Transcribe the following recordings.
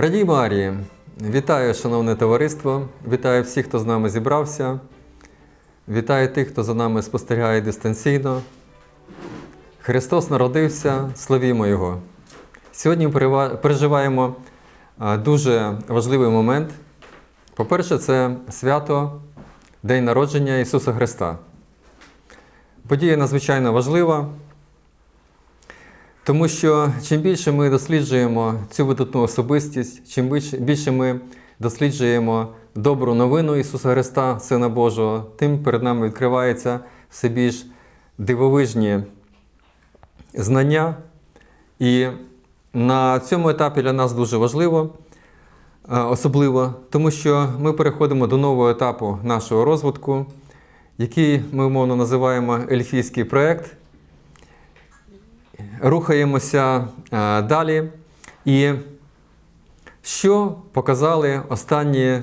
Радій Марії! Вітаю, шановне товариство! Вітаю всіх, хто з нами зібрався. Вітаю тих, хто за нами спостерігає дистанційно. Христос народився, славімо Його! Сьогодні переживаємо дуже важливий момент. По-перше, це свято День народження Ісуса Христа. Подія надзвичайно важлива, тому що чим більше ми досліджуємо цю видатну особистість, чим більше, ми досліджуємо добру новину Ісуса Христа, Сина Божого, тим перед нами відкриваються все більш дивовижні знання. І на цьому етапі для нас дуже важливо, е, особливо, тому що ми переходимо до нового етапу нашого розвитку, який ми умовно називаємо ельфійський проєкт рухаємося е, далі. І що показали останні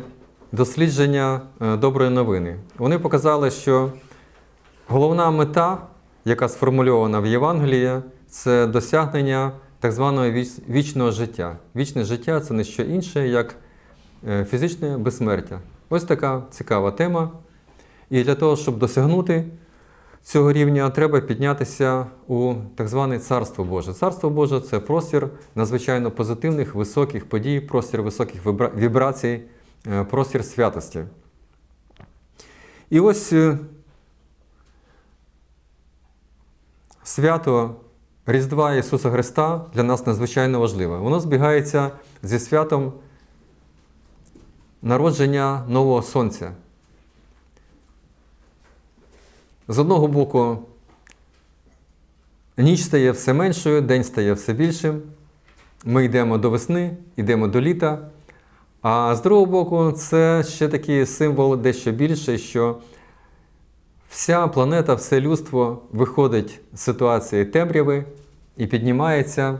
дослідження е, доброї новини? Вони показали, що головна мета, яка сформульована в Євангелії, це досягнення так званого вічного життя. Вічне життя це не що інше, як е, фізичне безсмертя. Ось така цікава тема. І для того, щоб досягнути цього рівня треба піднятися у так зване Царство Боже. Царство Боже це простір надзвичайно позитивних, високих подій, простір високих вібрацій, е, простір святості. І ось е, свято Різдва Ісуса Христа для нас надзвичайно важливе. Воно збігається зі святом народження нового сонця. З одного боку, ніч стає все меншою, день стає все більшим. Ми йдемо до весни, йдемо до літа. А з другого боку, це ще такий символ дещо більший, що вся планета, все людство виходить з ситуації темряви і піднімається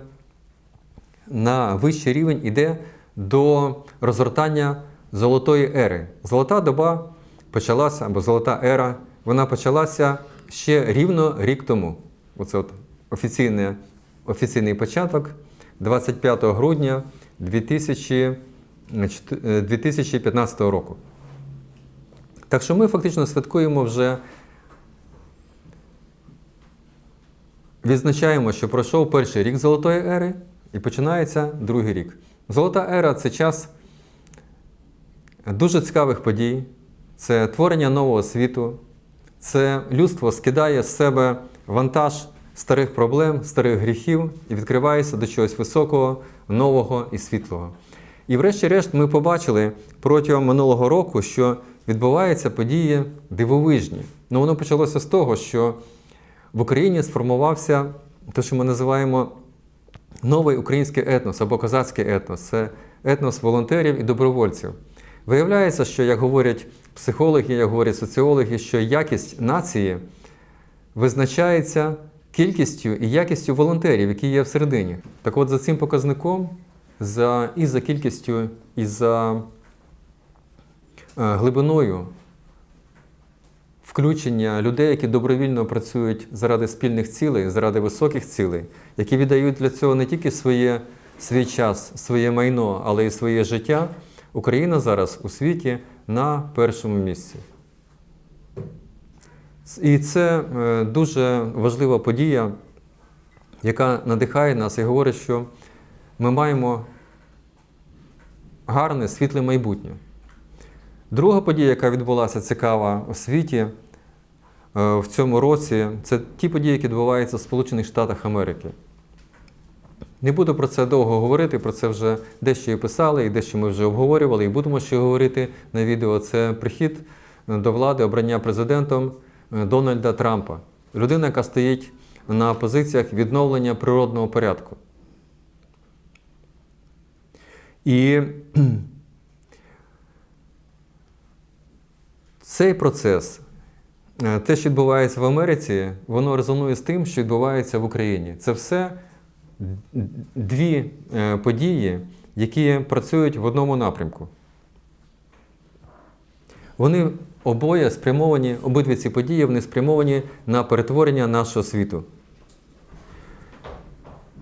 на вищий рівень, іде до розгортання золотої ери. Золота доба почалася, або золота ера, вона почалася ще рівно рік тому. Оце от офіційне, офіційний початок 25 грудня 2000, е, 2015 року. Так що ми фактично святкуємо вже, відзначаємо, що пройшов перший рік Золотої ери і починається другий рік. Золота ера це час дуже цікавих подій, це творення нового світу, це людство скидає з себе вантаж старих проблем, старих гріхів і відкривається до чогось високого, нового і світлого. І врешті-решт ми побачили протягом минулого року, що відбуваються події дивовижні. Ну, воно почалося з того, що в Україні сформувався те, що ми називаємо новий український етнос або козацький етнос це етнос волонтерів і добровольців. Виявляється, що, як говорять психологи, як говорять соціологи, що якість нації визначається кількістю і якістю волонтерів, які є всередині. Так от за цим показником, за, і за кількістю, і за е, глибиною включення людей, які добровільно працюють заради спільних цілей, заради високих цілей, які віддають для цього не тільки своє, свій час, своє майно, але й своє життя, Україна зараз у світі на першому місці. І це е, дуже важлива подія, яка надихає нас і говорить, що ми маємо гарне, світле майбутнє. Друга подія, яка відбулася цікава у світі е, в цьому році, це ті події, які відбуваються в Сполучених Штатах Америки. Не буду про це довго говорити, про це вже дещо і писали, і дещо ми вже обговорювали, і будемо ще говорити на відео. Це прихід до влади, обрання президентом е, Дональда Трампа. Людина, яка стоїть на позиціях відновлення природного порядку. І цей процес, е, те, що відбувається в Америці, воно резонує з тим, що відбувається в Україні. Це все дві е, події, які працюють в одному напрямку. Вони обоє спрямовані, обидві ці події вони спрямовані на перетворення нашого світу.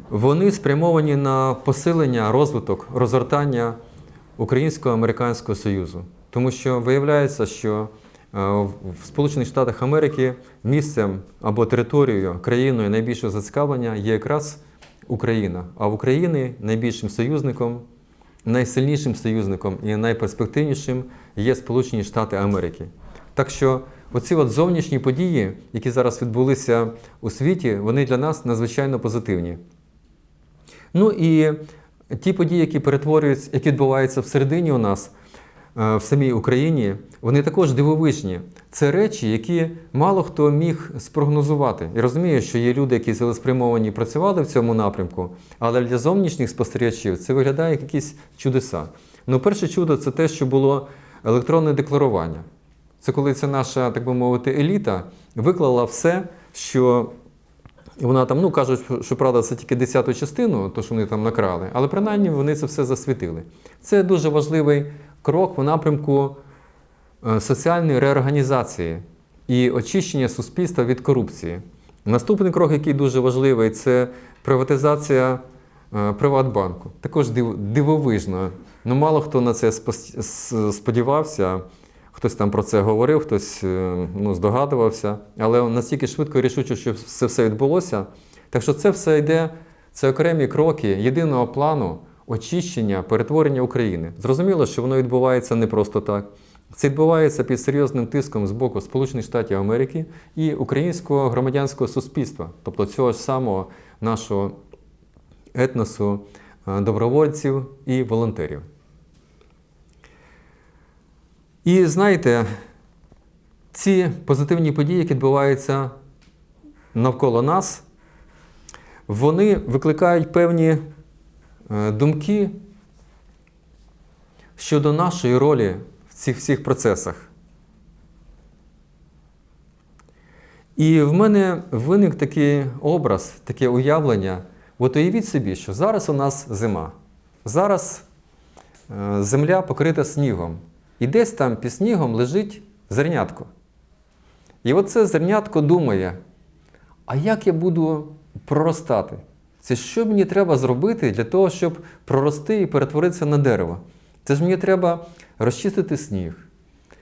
вони спрямовані на посилення, розвиток, розгортання Українсько-Американського Союзу. Тому що виявляється, що е, в Сполучених Штатах Америки місцем або територією, країною найбільшого зацікавлення є якраз Україна. А в Україні найбільшим союзником, найсильнішим союзником і найперспективнішим є Сполучені Штати Америки. Так що оці от зовнішні події, які зараз відбулися у світі, вони для нас надзвичайно позитивні. Ну і ті події, які перетворюються, які відбуваються всередині у нас, в самій Україні, вони також дивовижні. Це речі, які мало хто міг спрогнозувати. І розумію, що є люди, які цілеспрямовані працювали в цьому напрямку, але для зовнішніх спостерігачів це виглядає як якісь чудеса. Ну, перше чудо це те, що було електронне декларування. Це коли ця наша, так би мовити, еліта виклала все, що вона там, ну кажуть, що правда, це тільки десяту частину, то що вони там накрали, але принаймні вони це все засвітили. Це дуже важливий крок в напрямку е, соціальної реорганізації і очищення суспільства від корупції. Наступний крок, який дуже важливий, це приватизація е, Приватбанку. Також дивовижно. Ну, мало хто на це сподівався. Хтось там про це говорив, хтось е, ну, здогадувався, але настільки швидко і рішуче, що це все відбулося. Так що це все йде, це окремі кроки єдиного плану очищення, перетворення України. Зрозуміло, що воно відбувається не просто так. Це відбувається під серйозним тиском з боку Сполучених Штатів Америки і українського громадянського суспільства, тобто цього ж самого нашого етносу е, добровольців і волонтерів. І знаєте, ці позитивні події, які відбуваються навколо нас, вони викликають певні думки щодо нашої ролі в цих всіх процесах. І в мене виник такий образ, таке уявлення. От уявіть собі, що зараз у нас зима. Зараз е, земля покрита снігом. І десь там під снігом лежить зернятко. І оце зернятко думає: а як я буду проростати? Це що мені треба зробити для того, щоб прорости і перетворитися на дерево? Це ж мені треба розчистити сніг.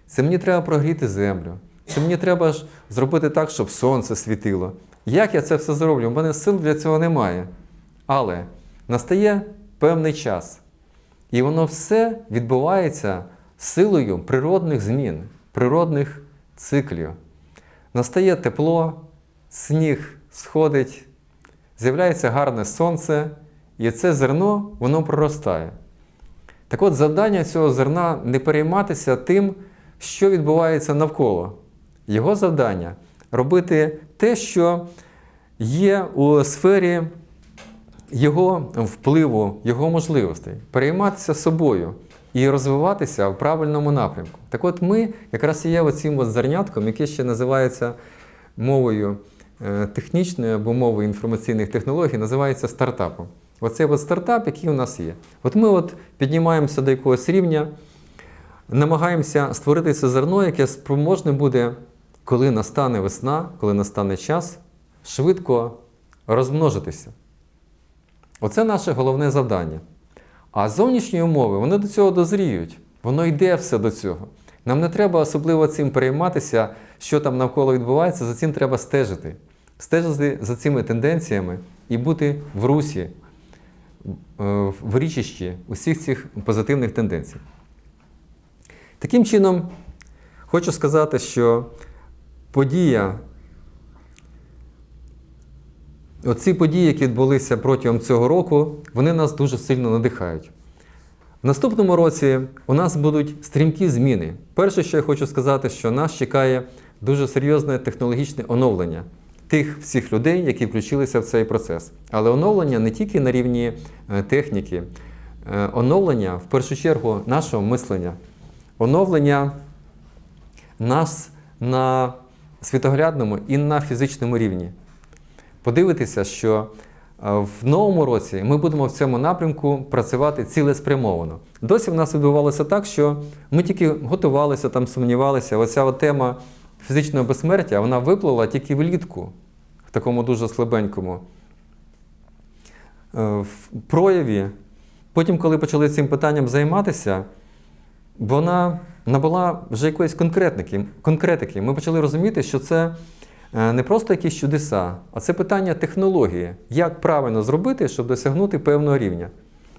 Це мені треба прогріти землю. Це мені треба ж зробити так, щоб сонце світило. Як я це все зроблю? У мене сил для цього немає. Але настає певний час. І воно все відбувається силою природних змін, природних циклів. Настає тепло, сніг сходить, з'являється гарне сонце, і це зерно воно проростає. Так от завдання цього зерна не перейматися тим, що відбувається навколо. Його завдання робити те, що є у сфері його впливу, його можливостей, перейматися собою і розвиватися в правильному напрямку. Так от ми якраз і є оцим от зернятком, яке ще називається мовою е, технічною або мовою інформаційних технологій, називається стартапом. Оцей от стартап, який у нас є. От ми от піднімаємося до якогось рівня, намагаємося створити це зерно, яке спроможне буде, коли настане весна, коли настане час, швидко розмножитися. Оце наше головне завдання. А зовнішні умови, вони до цього дозріють. Воно йде все до цього. Нам не треба особливо цим перейматися, що там навколо відбувається, за цим треба стежити. Стежити за цими тенденціями і бути в русі, е, в річищі усіх цих позитивних тенденцій. Таким чином, хочу сказати, що подія Оці події, які відбулися протягом цього року, вони нас дуже сильно надихають. В наступному році у нас будуть стрімкі зміни. Перше, що я хочу сказати, що нас чекає дуже серйозне технологічне оновлення тих всіх людей, які включилися в цей процес. Але оновлення не тільки на рівні е, техніки, е, оновлення в першу чергу нашого мислення, оновлення нас на світоглядному і на фізичному рівні подивитися, що е, в новому році ми будемо в цьому напрямку працювати цілеспрямовано. Досі в нас відбувалося так, що ми тільки готувалися, там сумнівалися. Оця от тема фізичного безсмертя вона виплила тільки влітку, такому дуже слабенькому в прояві. Потім, коли почали цим питанням займатися, вона набула вже якоїсь конкретики. Ми почали розуміти, що це е, не просто якісь чудеса, а це питання технології. Як правильно зробити, щоб досягнути певного рівня.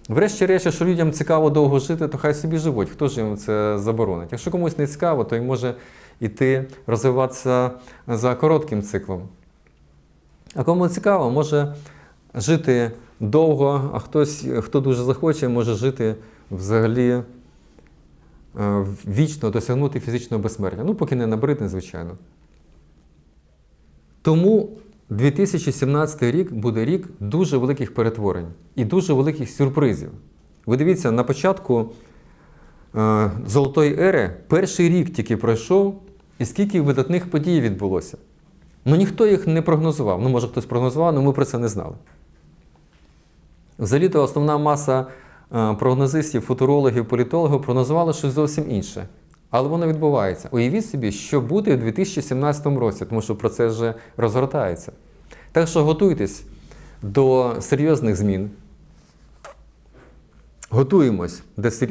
Врешті-решт, якщо людям цікаво довго жити, то хай собі живуть. Хто ж їм це заборонить? Якщо комусь не цікаво, то й може йти розвиватися за коротким циклом. А кому цікаво, може жити довго, а хтось, хто дуже захоче, може жити взагалі е, вічно досягнути фізичного безсмертя. Ну, поки не набридне, звичайно. Тому 2017 рік буде рік дуже великих перетворень і дуже великих сюрпризів. Ви дивіться, на початку е, Золотої ери перший рік тільки пройшов, і скільки видатних подій відбулося. Ну ніхто їх не прогнозував. Ну, може, хтось прогнозував, але ми про це не знали. Взагалі-то основна маса е, прогнозистів, футурологів, політологів прогнозувала щось зовсім інше. Але воно відбувається. Уявіть собі, що буде у 2017 році, тому що процес вже розгортається. Так що готуйтесь до серйозних змін. Готуємось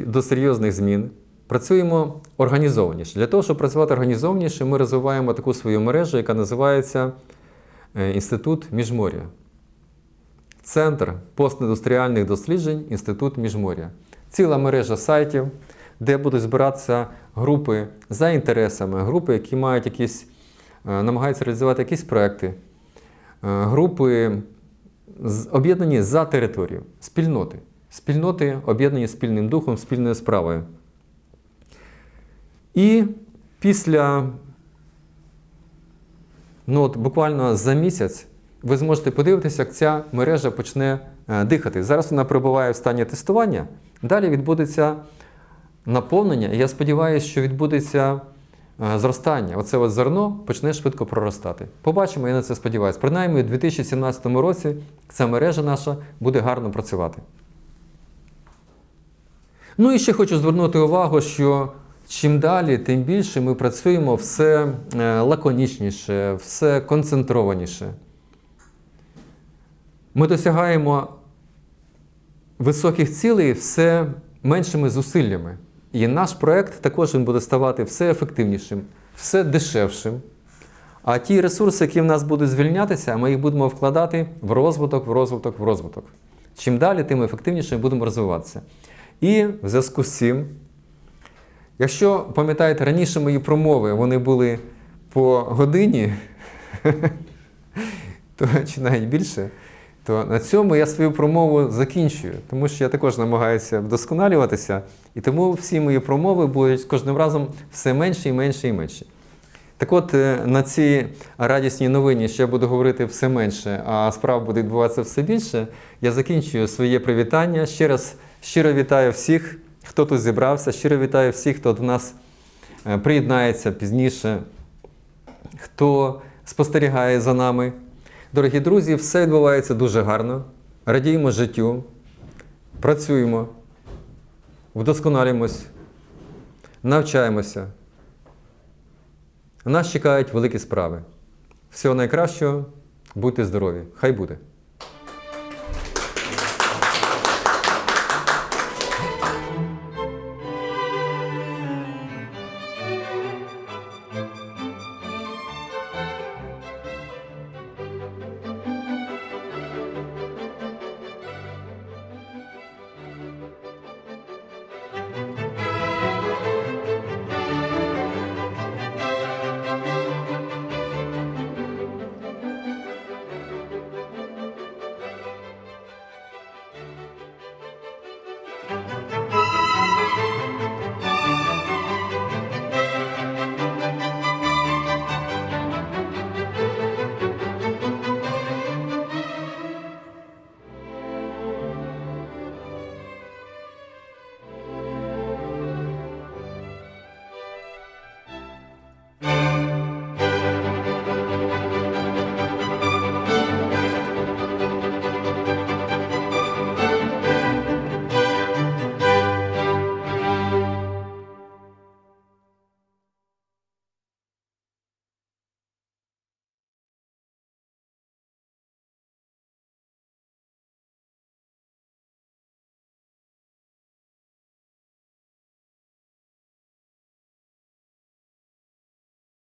до серйозних змін. Працюємо організованіше. Для того, щоб працювати організованіше, ми розвиваємо таку свою мережу, яка називається е, Інститут Міжморя. Центр постіндустріальних досліджень Інститут Міжморя. Ціла мережа сайтів, де будуть збиратися групи за інтересами, групи, які мають якісь, е, намагаються реалізувати якісь проекти, е, групи об'єднані за територію, спільноти. Спільноти об'єднані спільним духом, спільною справою. І після ну от буквально за місяць ви зможете подивитися, як ця мережа почне е, дихати. Зараз вона перебуває в стані тестування. Далі відбудеться наповнення, і я сподіваюся, що відбудеться е, зростання. Оце от зерно почне швидко проростати. Побачимо, я на це сподіваюся. Принаймні, у 2017 році ця мережа наша буде гарно працювати. Ну і ще хочу звернути увагу, що чим далі, тим більше ми працюємо все е, лаконічніше, все концентрованіше. Ми досягаємо високих цілей все меншими зусиллями. І наш проект також він буде ставати все ефективнішим, все дешевшим. А ті ресурси, які в нас будуть звільнятися, ми їх будемо вкладати в розвиток, в розвиток, в розвиток. Чим далі, тим ефективніше будемо розвиватися. І в зв'язку з цим, якщо пам'ятаєте, раніше мої промови вони були по годині, то чи навіть більше, то на цьому я свою промову закінчую, тому що я також намагаюся вдосконалюватися, і тому всі мої промови будуть кожним разом все менше і менше і менше. Так от, е, на цій радісній новині, що я буду говорити все менше, а справ буде відбуватися все більше, я закінчую своє привітання. Ще раз щиро вітаю всіх, хто тут зібрався, щиро вітаю всіх, хто до нас е, приєднається пізніше, хто спостерігає за нами. Дорогі друзі, все відбувається дуже гарно. Радіємо життю, працюємо, вдосконалюємось, навчаємося. Нас чекають великі справи. Всього найкращого, будьте здорові! Хай буде!